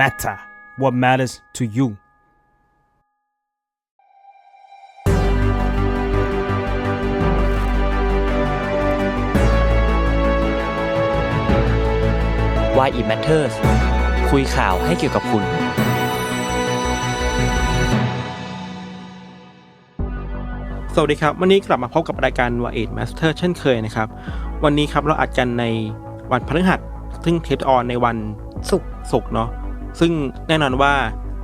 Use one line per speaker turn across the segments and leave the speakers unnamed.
matter what matters to you
วายอี Matters คุยข่าวให้เกี่ยวกับคุณ
สวัสดีครับ วันนี้กลับมาพบกับรายการว a เอ็ดมาสเตอร์เช่นเคยนะครับ วันนี้ครับเราอัดกันในวันพฤหัส ซึ่งเทปออนในวัน
สุกร์
ศุกร์เนาะ ซึ่งแน่นอนว่า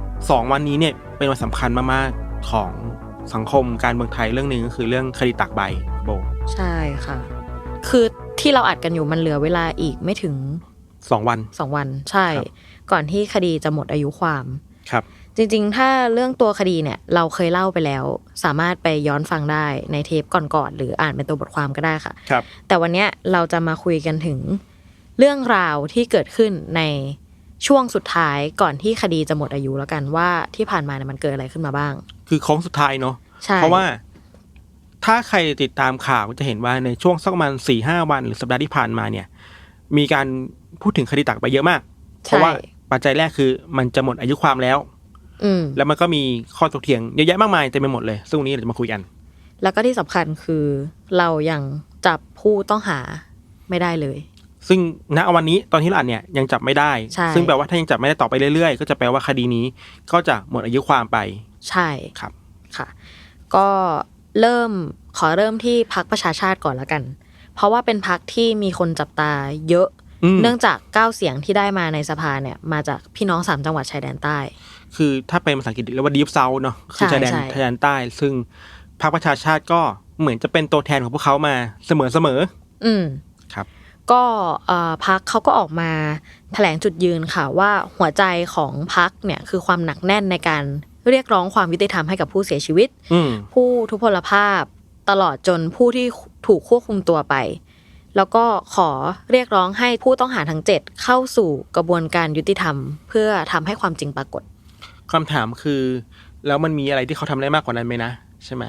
2 วันนี้เนี่ยเป็นวันสำคัญมากๆของสังคมการเมืองไทยเรื่องหนึ่งก็คือเรื่องคดีตากใบโบ
ใช่ค่ะ คือที่เราอัดกันอยู่มันเหลือเวลาอีกไม่ถึง
สองวัน
สองวันใช่
ครับ
ก่อนที่คดีจะหมดอายุความ
ครับ
จริงๆ ถ้าเรื่องตัวคดีเนี่ย เราเคยเล่าไปแล้ว สามารถไปย้อนฟังได้ในเทปก่อนๆหรืออ่านเป็นตัวบทความก็ได้ค่ะ
ครับ
แต่วันเนี้ยเราจะมาคุยกันถึงเรื่องราวที่เกิดขึ้นใน ช่วงสุดท้ายก่อนที่คดีจะหมดอายุแล้วกันว่าที่ผ่านมาเนี่ยมันเกิดอะไรขึ้นมาบ้าง
คือโค้งสุดท้ายเนาะ
ใช่
เพราะว่า ถ้าใครติดตามข่าวจะเห็นว่าในช่วงสักประมาณสี่ห้าวัน หรือสัปดาห์ที่ผ่านมาเนี่ย มีการพูดถึงคดีตากใบเยอะมาก เพราะว่าปัจจัยแรกคือมันจะหมดอายุความแล้ว
อืม
แล้วมันก็มีข้อถกเถียงเยอะแยะมากมายเต็มไปหมดเลย ซึ่งวันนี้เราจะมาคุยกัน
แล้วก็ที่สำคัญคือเรายังจับผู้ต้องหาไม่ได้เลย
ซึ่งณวันนี้ตอนที่เราอ่านเนี่ยยังจับไม่ได้
ใช่
ซึ่งแปลว่าถ้ายังจับไม่ได้ต่อไปเรื่อยๆ ก็จะแปลว่าคดีนี้ก็จะหมดอายุความไป
ใช่
ครับ
ค่ะ ก็เริ่มขอเริ่มที่พักประชาชาติก่อนละกัน เพราะว่าเป็นพักที่มีคนจับตาเยอะ
อืม
เนื่องจากเก้าเสียงที่ได้มาในสภาเนี่ยมาจากพี่น้องสามจังหวัดชายแดนใต้
คือถ้าเป็นภาษาอังกฤษเรียกว่า deep south เนาะคือ
ใช่
ชายแดน
ใช่
ชายแดนใต้ ซึ่งพรรคประชาชาติก็เหมือนจะเป็นตัวแทนของพวกเขามาเสมอเสมอ
อืม
ๆครับ
ก็เอ่อพักเขาก็ออกมาแถลงจุดยืนค่ะว่าหัวใจของพักเนี่ยคือความหนักแน่นในการเรียกร้องความยุติธรรมให้กับผู้เสียชีวิต
อืม
ผู้ทุพพลภาพตลอดจนผู้ที่ถูกควบคุมตัวไป แล้วก็ขอเรียกร้องให้ผู้ต้องหาทั้งเจ็ดเข้าสู่กระบวนการยุติธรรม เพื่อทำให้ความจริงปรากฏ
คำถามคือ แล้วมันมีอะไรที่เขาทำได้มากกว่านั้นไหมนะ ใช่ไหม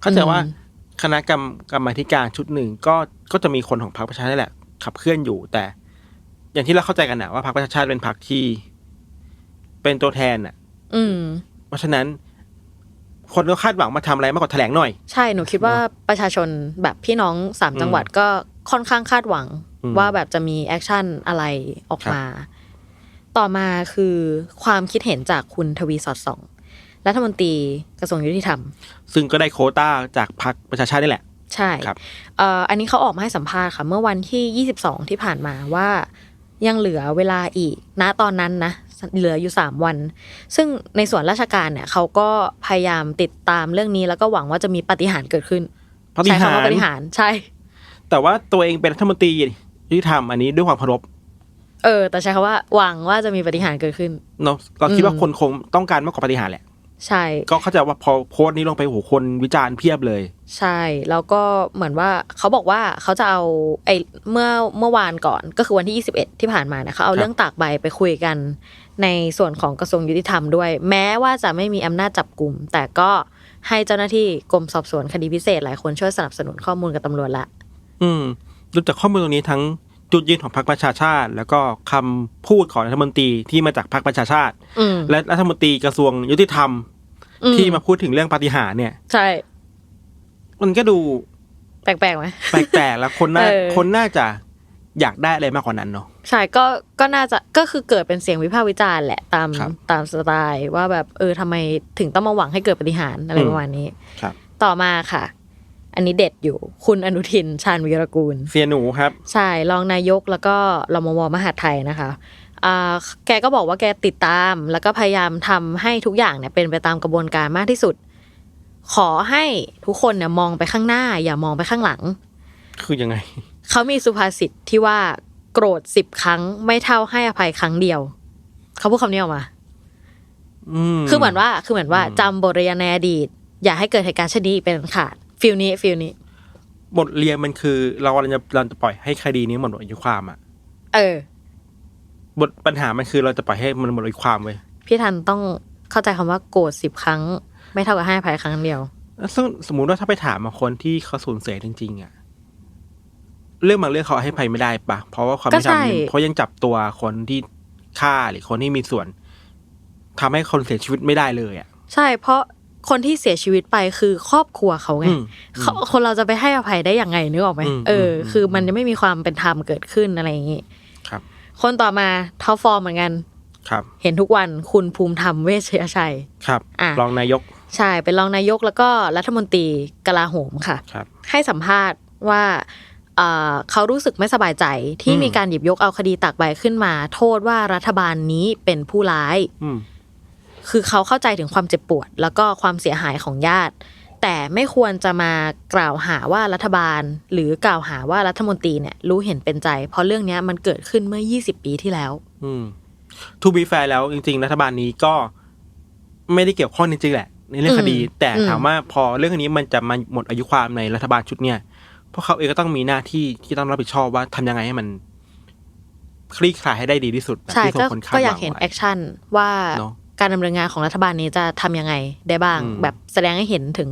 เข้าใจว่า
อืม
คณะกรรมกรรมาธิการชุดหนึ่งก็ก็จะมีคนของพรรคประชาชาตินี่แหละ ขับเคลื่อนอยู่ แต่ อย่างที่เราเข้าใจกันนะว่าพรรคประชาชาติเป็นพรรคที่ เป็นตัวแทนอะ
อืม
เพราะฉะนั้น คนก็คาดหวังมาทำอะไรมากกว่าแถลงหน่อย
ใช่หนูคิดว่าประชาชนแบบพี่น้องสาม
อืม
จังหวัดก็ค่อนข้างคาดหวัง
อืม
ว่าแบบจะมีแอคชั่นอะไรออกมา ต่อมาคือความคิดเห็นจากคุณทวีสอดส่องรัฐมนตรีกระทรวงยุติธรรม
ซึ่งก็ได้โควต้าจากพรรคประชาชาตินี่แหละ
ใช่
ครับ
เอ่ออันนี้เขาออกมาให้สัมภาษณ์ค่ะเมื่อวันที่ 22 ที่ผ่านมาว่ายังเหลือเวลาอีกณตอนนั้นนะเหลืออยู่ 3 วัน ซึ่งในส่วนราชการเนี่ยเขาก็พยายามติดตามเรื่องนี้แล้วก็หวังว่าจะมีปาฏิหารย์เกิดขึ้น
ปาฏิหาริย์
ใช้คำว่าปาฏิหารย์ใช่
แต่ว่าตัวเองเป็นรัฐมนตรียุติธรรมอันนี้ด้วยความเคารพ
เออ แต่ใช้คำว่าหวังว่าจะมีปาฏิหารย์เกิดขึ้น
เนาะเราคิดว่า
อืม
คนคงต้องการมากกว่าปาฏิหาริย์แหละ
ใช่
ก็เข้าใจว่าพอโพสต์นี้ลงไปโหคนวิจารณ์เพียบเลย
ใช่ แล้วก็เหมือนว่าเขาบอกว่าเขาจะเอาไอ้เมื่อเมื่อวานก่อนก็คือวันที่ 21 ที่ผ่านมาเนี่ยเขาเอา
ครับ
เรื่องตากใบไปคุยกัน ในส่วนของกระทรวงยุติธรรมด้วย แม้ว่าจะไม่มีอำนาจจับกลุ่ม แต่ก็ให้เจ้าหน้าที่กรมสอบสวนคดีพิเศษหลายคนช่วยสนับสนุนข้อมูลกับตำรวจละ
อืมดูจากข้อมูลตรงนี้ทั้งจุดยืนของพรรคประชาชาติ แล้วก็คำพูดของรัฐมนตรีที่มาจากพรรคประชาชาติ
อืม
และรัฐมนตรีกระทรวงยุติธรรม
อื
ที่มาพูดถึงเรื่องปาฏิหาริย์เนี่ย
ใช่
มันก็ดู
แปลกๆไหม
แปลกๆแล้วคนน่า
เออ
คนน่าจะอยากได้อะไรมากกว่านั้นเนาะ
ใช่ก็ก็น่าจะก็คือเกิดเป็นเสียงวิพากษ์วิจารณ์แหละตาม
ครับ
ตามสไตล์ว่าแบบเออทำไมถึงต้องมาหวังให้เกิดปาฏิหารย์อะไร
อืม
ประมาณนี้
ครับ
ต่อมาค่ะ อันนี้เด็ดอยู่คุณอนุทินชาญวีรกูล
เสียหนูครับ
ใช่รองนายกแล้วก็รมวมหาดไทยนะคะอ่าแกก็บอกว่าแกติดตามแล้วก็พยายามทำให้ทุกอย่างเนี่ยเป็นไปตามกระบวนการมากที่สุด ขอให้ทุกคนเนี่ยมองไปข้างหน้า อย่ามองไปข้างหลัง
คือยังไง
เขามีสุภาษิตที่ว่าโกรธสิบครั้งไม่เท่าให้อภัยครั้งเดียว เขาพูดคำนี้ออกมา
อืม
คือเหมือนว่าคือเหมือนว่าจำบทเรียนในอดีต อย่าให้เกิดเหตุการณ์เช่นนี้อีกเป็นอันขาด ฟิลนี้ฟิลนี้
บทเรียนมันคือ เราเราจะเราจะปล่อยให้คดีนี้หมดอายุความอะ
เออ
บทปัญหามันคือเราจะปล่อยให้มันหมดอายุความเว้ย
พี่ทันต้องเข้าใจคำว่าโกรธสิบครั้ง ไม่เท่ากับให้อภัยครั้งเดียว
ซึ่งสมมุติว่าถ้าไปถามมาคนที่เขาสูญเสียจริงๆอะเรื่องบางเรื่องเขาให้ภัยไม่ได้ปะเพราะว่าความ
ก็
ไม่ท
ใช่ำ
เพราะยังจับตัวคนที่ฆ่าหรือคนที่มีส่วนทำให้คนเสียชีวิตไม่ได้เลยอะ
ใช่เพราะ คนที่เสียชีวิตไปคือครอบครัวเขาไง
อืม
เขาคนเราจะไปให้อภัยได้ยังไงนึกออกไหม
อืม
เอออ
ม
คือมันจะไม่มีความเป็นธรรมเกิดขึ้นอะไรอย่างงี้
ครับ
คนต่อมาท็อปฟอร์มเหมือนกัน
ครับ
เห็นทุกวันคุณภูมิธรรมเวชยชัย
ครับ
อะ
รองนายก
ใช่เป็นรองนายกแล้วก็รัฐมนตรีกลาโหมค่ะ
ครับ
ให้สัมภาษณ์ว่าเอ่อเขารู้สึกไม่สบายใจที่
อืม
มีการหยิบยกเอาคดีตากใบขึ้นมา โทษว่ารัฐบาลนี้เป็นผู้ร้าย
อืม
คือเขาเข้าใจถึงความเจ็บปวด แล้วก็ความเสียหายของญาติ แต่ไม่ควรจะมากล่าวหาว่ารัฐบาล หรือกล่าวหาว่ารัฐมนตรีเนี่ยรู้เห็นเป็นใจ เพราะเรื่องเนี้ยมันเกิดขึ้นเมื่อ 20 ปีที่แล้ว
อืมทูบีแฟร์แล้วจริง ๆ รัฐบาลนี้ก็ไม่ได้เกี่ยวข้องจริงๆแหละ ในเรื่องคดี
อืม
แต่
อืม
ถามว่าพอเรื่องนี้มันจะมาหมดอายุความในรัฐบาลชุดเนี้ยพวกเขาเองก็ต้องมีหน้าที่ที่ต้องรับผิดชอบว่าทำยังไงให้มันคลี่คลายให้ได้ดีที่สุดแบบ
ใช่
ที่ทุ
ก็
กคนคาด
ก็
ห
อยา
วั
ก
ง
เห็น
ไว้
แอคชั่นว่า
เนอะ
การดำเนินงานของรัฐบาลนี้จะทำยังไงได้บ้าง
อืม
แบบแสดงให้เห็นถึง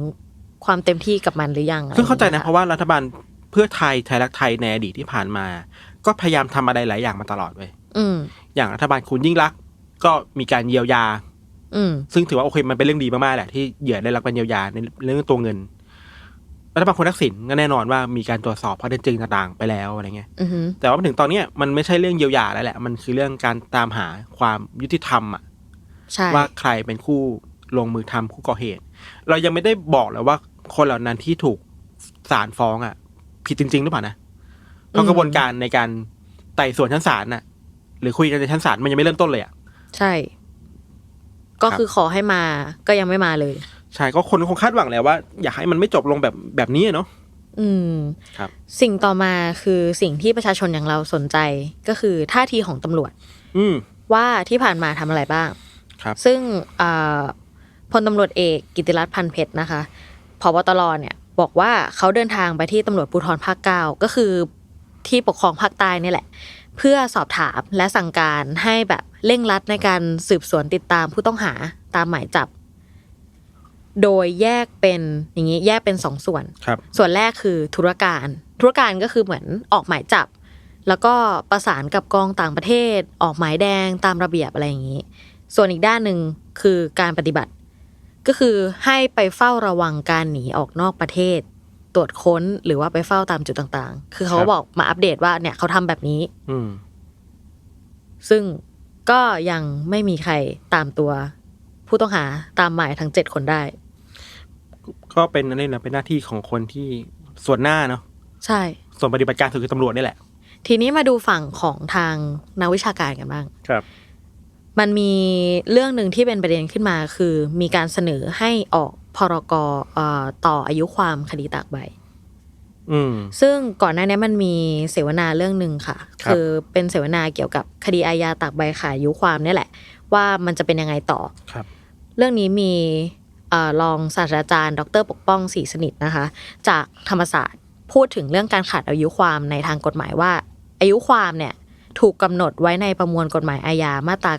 ความเต็มที่กับมันหรือยังอไร
ซึ่งเข้าใจนะ
อย่ง
เพ
งี้ย
ราะว่ารัฐบาลเพื่อไทยไทยรักไทยในอดีตที่ผ่านมา ก็พยายามทำอะไรหลายอย่างมาตลอดเว้ย
อืม
อย่างรัฐบาลคุณยิ่งรักษณ์ก็มีการเยียวยา
อืม
ซึ่งถือว่าโอเคมันเป็นเรื่องดีมากๆแหละที่เหยื่อได้รับการเยียวยาในเรื่องตัวเงินรัฐบาลคุณทักษิณก็แน่นอนว่ามีการตรวจสอบข้อเท็จจริงต่างๆไปแล้วอะไรเงี้ย
อือหือ
แต่ว่ามาถึงตอนเนี้ยมันไม่ใช่เรื่องเยียวยาแล้วแหละ มันคือเรื่องการตามหาความยุติธรรมอะ
ใช่
ว่าใครเป็นคู่ลงมือทำคู่ก่อเหตุ เรายังไม่ได้บอกเลยว่าคนเหล่านั้นที่ถูกศาลฟ้องอะ ผิดจริง ๆ หรือเปล่านะเพราะกระบวนการในการไต่สวนชั้นศาลน่ะ หรือคุยกันในชั้นศาลมันยังไม่เริ่มต้นเลยอะ
ใช่ ก็
ครับ
คือขอให้มาก็ยังไม่มาเลย
ใช่ก็คนคงคาดหวังแหล้วว่า อยากให้มันไม่จบลงแบบแบบนี้อะเนาะ
อืม
ครับ
สิ่งต่อมาคือสิ่งที่ประชาชนอย่างเราสนใจก็คือท่าทีของตำรวจ
อืม
ว่าที่ผ่านมาทำอะไรบ้าง
ครับ
ซึ่งอ่าพลตำรวจเอกกิติรัตน์พันเพชรนะคะพบตรเนี่ยบอกว่าเขาเดินทางไปที่ตำรวจภูธรภาคเก้าก็คือที่ปกครองภาคใต้นี่แหละ เพื่อสอบถามและสั่งการให้แบบเร่งรัดในการสืบสวนติดตามผู้ต้องหาตามหมายจับ โดยแยกเป็นอย่างนี้แยกเป็นสองส่วน
ครับ
ส่วนแรกคือธุรการ ธุรการก็คือเหมือนออกหมายจับ แล้วก็ประสานกับกองต่างประเทศ ออกหมายแดงตามระเบียบอะไรอย่างนี้ ส่วนอีกด้านหนึ่งคือการปฏิบัติ ก็คือให้ไปเฝ้าระวังการหนีออกนอกประเทศ ตรวจค้นหรือว่าไปเฝ้าตามจุดต่างๆ คือเขา
ครั
ก็
บ
บอกมาอัปเดตว่าเนี่ยเขาทำแบบนี้
อืม
ซึ่งก็ยังไม่มีใครตามตัว ผู้ต้องหาตามหมายทั้งเจ็ดคนได้
ก็เป็นนั่นเองนะเป็นหน้าที่ของคนที่ส่วนหน้าเนาะ
ใช่
ส่วนปฏิบัติการสุดคือตำรวจนี่แหละ
ทีนี้มาดูฝั่งของทางนักวิชาการกันบ้าง
ครับ
มันมีเรื่องหนึ่งที่เป็นประเด็นขึ้นมาคือมีการเสนอให้ออกพรกเอ่อต่ออายุความคดีตากใบ
อืม
ซึ่งก่อนหน้านี้มันมีเสวนาเรื่องหนึ่งค่ะ
ครับ
อเป็นเสวนาเกี่ยวกับคดีอาญาตากใบขายอายุความเนี่ยแหละ ว่ามันจะเป็นยังไงต่อ
ครับ
เรื่องนี้มีเออรองศาสตราจารย์ ดรปกป้องศรีสนิทนะคะ จากธรรมศาสตร์พูดถึงเรื่องการขาดอายุความในทางกฎหมายว่า อายุความเนี่ย ถูกกำหนดไว้ในประมวลกฎหมายอาญามาตรา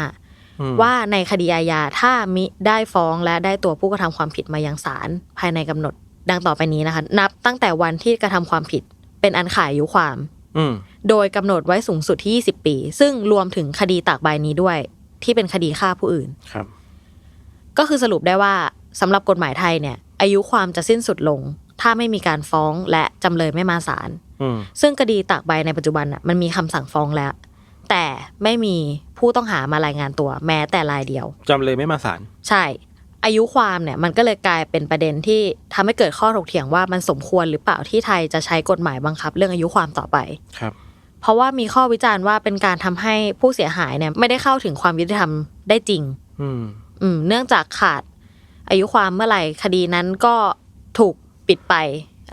95
อืม
ว่าในคดีอาญาถ้ามิได้ฟ้องและได้ตัวผู้กระทำความผิดมายังศาลภายในกำหนดดังต่อไปนี้นะคะ นับตั้งแต่วันที่กระทำความผิดเป็นอันขาดอายุความ
อืม
โดยกำหนดไว้สูงสุดที่ 20 ปี ซึ่งรวมถึงคดีตากใบนี้ด้วย ที่เป็นคดีฆ่าผู้อื่น
ครับ
ก็คือสรุปได้ว่าสำหรับกฎหมายไทยเนี่ย อายุความจะสิ้นสุดลง ถ้าไม่มีการฟ้องและจำเลยไม่มาศาล
อืม
ซึ่งคดีตากใบในปัจจุบันน่ะมันมีคำสั่งฟ้องแล้ว แต่ไม่มีผู้ต้องหามารายงานตัว แม้แต่รายเดียว
จำเลยไม่มาศาล
ใช่ อายุความเนี่ยมันก็เลยกลายเป็นประเด็นที่ทำให้เกิดข้อถกเถียงว่ามันสมควรหรือเปล่าที่ไทยจะใช้กฎหมายบังคับ เรื่องอายุความต่อไป
ครับ
เพราะว่ามีข้อวิจารณ์ว่าเป็นการทำให้ผู้เสียหายเนี่ยไม่ได้เข้าถึงความยุติธรรมได้จริง
อืม
อืม เนื่องจากขาดอายุความเมื่อไหร่คดีนั้นก็ถูกปิดไป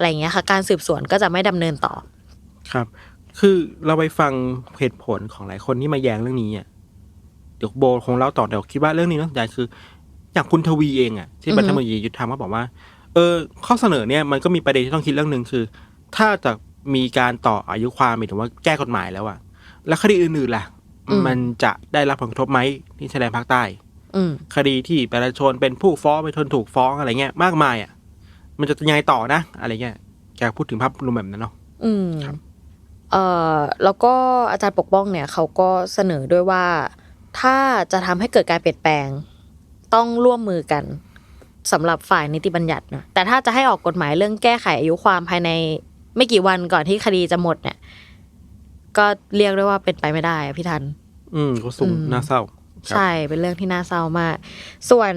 อะไรอย่างเงี้ยค่ะ การสืบสวนก็จะไม่ดำเนินต่อ
ครับ คือเราไปฟังเหตุผลของหลายคนที่มาแย้งเรื่องนี้อะเดี๋ยวโบคงเล่าต่อเดี๋ยวคิดว่าเรื่องนี้น่าสนใจคือ อย่างคุณทวีเองอะที่
อือฮึ
เป็นรัฐมนตรียุติธรรมก็บอกว่า เออ ข้อเสนอเนี่ยมันก็มีประเด็นที่ต้องคิดเรื่องหนึ่งคือ ถ้าจะมีการต่ออายุความหมายถึงว่าแก้กฎหมายแล้วอะแล้วคดีอื่นๆล่ะ มันจะได้รับผลกระทบไหมที่ชายแดนภาคใต้
อืม
คดีที่ประชาชนเป็นผู้ฟ้องเป็นคนถูกฟ้องอะไรเงี้ยมากมายอะ มันจะยังไงต่อนะ อะไรเงี้ยแกพูดถึงภาพรวมแบบนั้นเนาะ
อืมเอ่อแล้วก็อาจารย์ปกป้องเนี่ยเขาก็เสนอด้วยว่า ถ้าจะทำให้เกิดการเปลี่ยนแปลง ต้องร่วมมือกันสำหรับฝ่ายนิติบัญญัตินะแต่ถ้าจะให้ออกกฎหมายเรื่องแก้ไขอายุความภายใน ไม่กี่วันก่อนที่คดีจะหมดเนี่ย ก็เรียกได้ว่าเป็นไปไม่ได้อะพี่ทัน
อืมก็สูง
อืม
น่าเศร้าครับ
ใช่เป็นเรื่องที่น่าเศร้ามาก ส่วน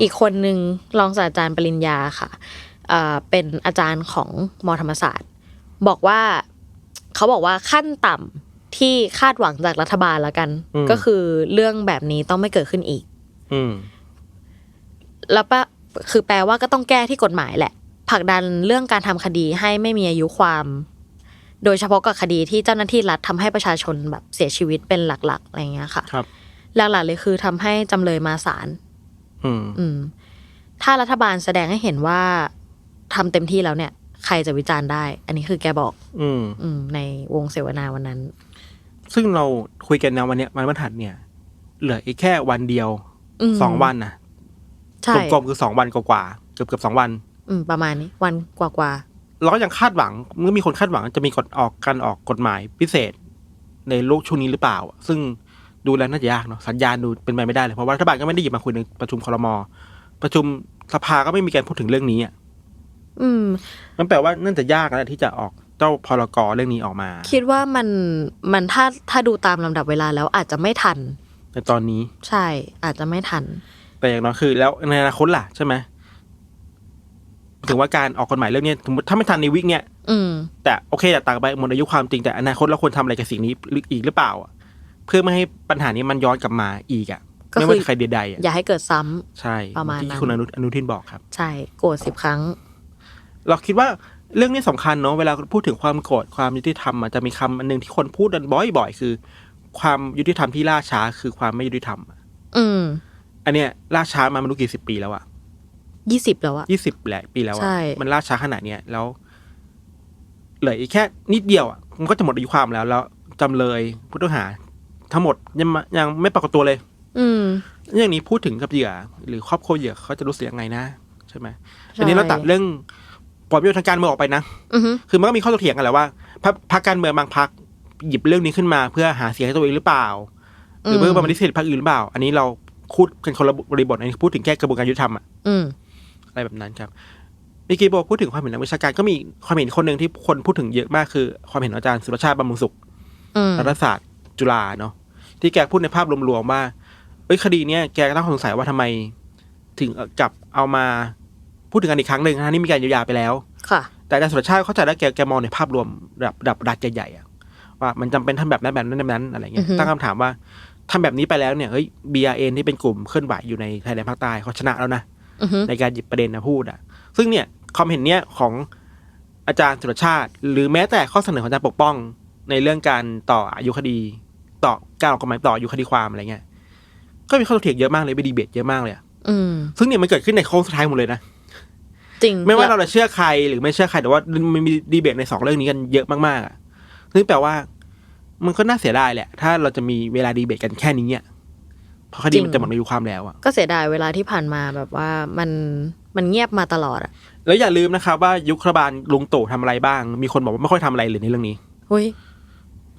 อีกคนหนึ่งรองศาสตราจารย์ปริญญาค่ะเอ่อเป็นอาจารย์ของมอธรรมศาสตร์ บอกว่าเขาบอกว่าขั้นต่ำที่คาดหวังจากรัฐบาลแล้วกัน ก็คือเรื่องแบบนี้ต้องไม่เกิดขึ้นอีก
อืม
แล้วปะคือแปลว่าก็ต้องแก้ที่กฎหมายแหละผลักดันเรื่องการทำคดีให้ไม่มีอายุความ โดยเฉพาะกับคดีที่เจ้าหน้าที่รัฐทำให้ประชาชนแบบเสียชีวิตเป็นหลักๆอะไรอย่างเงี้ยค่ะ
ครับ
หลักๆเลยคือทำให้จำเลยมาศาล
อืม
อืม ถ้ารัฐบาลแสดงให้เห็นว่าทำเต็มที่แล้วเนี่ย ใครจะวิจารณ์ได้ อันนี้คือแกบอก
อืม
อืม ในวงเสวนาวันนั้น
ซึ่งเราคุยกันนะวันเนี้ยวันบรรทัดเนี่ย เหลืออีกแค่วันเดียว
อืม
สองวันนะ
ใช่
กลมๆคือสองวันกว่าๆเกือบเกือบสองวัน
อืม ประมาณนี้ วันกว่า
เราก็ยังคาดหวังเมื่อมีคนคาดหวังจะมีกฎออกการออกกฎหมายพิเศษ ในโลกช่วงนี้หรือเปล่า ซึ่ง ดูแล้วน่าจะยากเนาะสัญญาณดูเป็นไปไม่ได้เลยเพราะว่ารัฐบาลก็ไม่ได้หยิบมาคุยในประชุมครมประชุมสภาก็ไม่มีการพูดถึงเรื่องนี้อะ
ๆอืม
มันแปลว่าน่าจะยากนะที่จะออกเจ้าพรกเรื่องนี้ออกมา
คิดว่ามันมันถ้าถ้าดูตามลำดับเวลาแล้วอาจจะไม่ทัน
ในตอนนี้
ใช่ อาจจะไม่ทัน
แต่อย่างน้อยคือ แล้วในอนาคตล่ะใช่ไหมถึงว่าการออกกฎหมายเรื่องเนี้ยสมมติถ้าไม่ทันในวิกเนี้ย
อืม
แต่โอเคแต่ต่างไปหมดอายุความจริงแต่อนาคตเราควรทำอะไรกับสิ่งนี้อีกหรือเปล่าอะ เพื่อไม่ให้ปัญหานี้มันย้อนกลับมาอีกอะ
ก็
ไม่
คือ
ว่าใครใดๆอะ
อย่าให้เกิดซ้ำ
ใช่
ประมาณนั้น
ที่คุณอนุอนุทินบอกครับ
ใช่โกรธสิบครั้ง
เราคิดว่าเรื่องนี้สำคัญเนาะเวลาพูดถึงความโกรธความยุติธรรมอะจะมีคำอันหนึ่งที่คนพูดกันบ่อยๆคือ ความยุติธรรมที่ล่าช้าคือความไม่ยุติธรรมอะ
อืม
อันเนี้ยล่าช้ามาไม่รู้กี่สิบปีแล้วอะ
ยี่สิบแล้วอะ
ยี่สิบแหละปีแล้ว
ใช่
อะมันล่าช้าขนาดเนี้ยแล้วเหลืออีกแค่นิดเดียวอะมันก็จะหมดอายุความแล้ว แล้วจำเลยผู้ต้องหา ทั้งหมดยังมายังไม่ปรากฏตัวเลย
อืม
อย่างนี้พูดถึงกับเหยื่อ หรือครอบครัวเหยื่อเขาจะรู้สึกยังไงนะ ใช่ไหม
ใช่
อันนี้เราตัดเรื่องผลประโยชน์ทางการเมืองออกไปนะ
อือฮึ
คือมันก็มีข้อถกเถียงกันแหละว่าพรรคพรรคการเมืองบางพรรคหยิบเรื่องนี้ขึ้นมาเพื่อหาเสียงให้ตัวเองหรือเปล่า หรือเพื่อมาปฏิเสธพรรคอื่นหรือเปล่า อันนี้เราพูดกันคนละบริบทอันนี้พูดถึงแค่กระบวนการยุติธรรมอะ
อืม
อะไรแบบนั้นครับเมื่อกี้บอกพูดถึงความเห็นทางวิชาการก็มีความเห็นคนหนึ่งที่คนพูดถึงเยอะมากคือ ความเห็นของอาจารย์สุรชาติบำรุงสุข
อืม
รัฐศาสตร์จุฬาเนาะ ที่แกพูดในภาพรวมๆว่าเอ้ยคดีเนี้ยแกก็ต้องสงสัยว่าทำไม ถึงเอากลับเอามาพูดถึงกันอีกครั้งหนึ่งทั้งที่มีการเยียวยาไปแล้ว
ค่ะ
แต่อาจารย์สุรชาติเข้าใจแล้วแกแกมองในภาพรวมระดับระดับรัฐใหญ่ๆอะว่ามันจำเป็นทำแบบนั้นแบบนั้นแบบนั้นอะไรเงี้ย
อือฮึ
ตั้งคำถามว่าทำแบบนี้ไปแล้วเนี่ยเฮ้ย BRN ที่เป็นกลุ่มเคลื่อนไหวอยู่ในไทยแลนด์ภาคใต้เขาชนะแล้วนะ
อือฮึ
ในการหยิบประเด็นมาพูดอะ ซึ่งเนี่ยความเห็นเนี้ยของอาจารย์สุรชาติ หรือแม้แต่ข้อเสนอของอาจารย์ปกป้อง ในเรื่องการต่ออายุคดี ต่อการออกกฎหมายต่ออายุคดีความอะไรเงี้ยก็มีข้อถกเถียงเยอะมากเลยไปดีเบตเยอะมากเลยอะ
อืม
ซึ่งเนี่ยมันเกิดขึ้นในโค้งสุดท้ายหมดเลยนะ
จริง
ไม่ว่าเราจะเชื่อใครหรือไม่เชื่อใครแต่ว่ามันมีดีเบตในสองเรื่องนี้กันเยอะมากๆอะซึ่งแปลว่า มันก็น่าเสียดายแหละ ถ้าเราจะมีเวลาดีเบตกันแค่นี้อะเพราะคดีมันจะหมดอายุความแล้วอะ
ก็เสียดายเวลาที่ผ่านมาแบบว่ามันมันเงียบมาตลอดอะ
แล้วอย่าลืมนะครับว่ายุครัฐบาลลุงตู่ทำอะไรบ้าง มีคนบอกว่าไม่ค่อยทำอะไรเลยในเรื่องนี้
เฮ้ย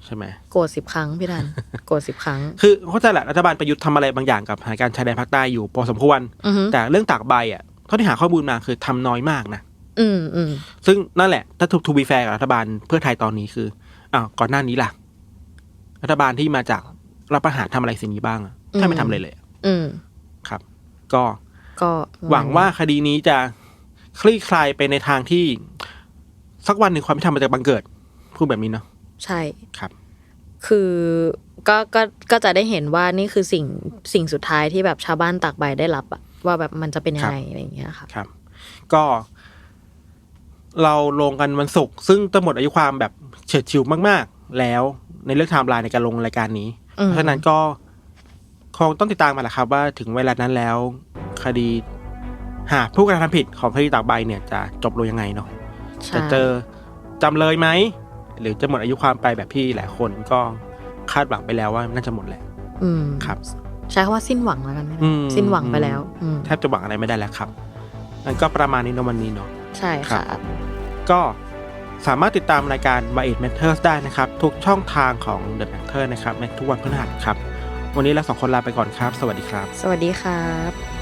ใช่ไหม
โกรธสิบครั้งพี่ทันโกรธสิบครั้ง
คือเข้าใจแหละรัฐบาลประยุทธ์ทำอะไรบางอย่างกับสถานการณ์ชายแดนภาคใต้อยู่พอสมควร
อือฮึ
แต่เรื่องตากใบอะเท่าที่หาข้อมูลมาคือทำน้อยมากนะ
อืมอืม
ซึ่งนั่นแหละ ถ้าทูบีแฟร์กับรัฐบาลเพื่อไทยตอนนี้คืออ้าวก่อนหน้านี้ล่ะ รัฐบาลที่มาจากรับประหารทำอะไรสิ่งนี้บ้างอะถ้าไม่ทำเลยเลยอะ
อืม
ครับ ก็
ก็
หวังว่าคดีนี้จะคลี่คลายไปในทางที่ สักวันหนึ่งความยุติธรรมมันจะบังเกิด พูดแบบนี้เนาะ
ใช่
ครับ
คือก็ก็ก็จะได้เห็นว่านี่คือสิ่งสิ่งสุดท้ายที่แบบชาวบ้านตากใบได้รับอะว่าแบบมันจะเป็นยังไงอะไรอย่างเงี้ยค่ะ
ครับ ก็ เราลงกันวันศุกร์ซึ่งจะหมดอายุความแบบเฉียดชิวมาก ๆ แล้วในเรื่องไทม์ไลน์ในการลงรายการนี้
อืม
เพราะฉะนั้นก็คงต้องติดตามมาแหละครับ ว่าถึงเวลานั้นแล้ว คดี หากผู้กระทำผิดของคดีตากใบเนี่ยจะจบลงยังไงเนาะ
ใช่
จะเจอจำเลยไหม หรือจะหมดอายุความไปแบบที่หลายคนก็คาดหวังไปแล้วว่าน่าจะหมดแหละ
อืม
ครับ
ใช้คำว่าสิ้นหวังแล้วกันไหม
อืม
สิ้นหวังไปแล้วอืม
แทบจะหวังอะไรไม่ได้แล้วครับงั้นก็ประมาณนี้เนอะวันนี้เนาะ
ใช่
ครั
ค่ะ
บก็สามารถติดตามรายการ Why It Matters ได้นะครับ ทุกช่องทางของ The Matter นะครับในทุกวันพฤหัสครับ วันนี้เราสองคนลาไปก่อนครับ สวัสดีครับ
สวัสดีครับ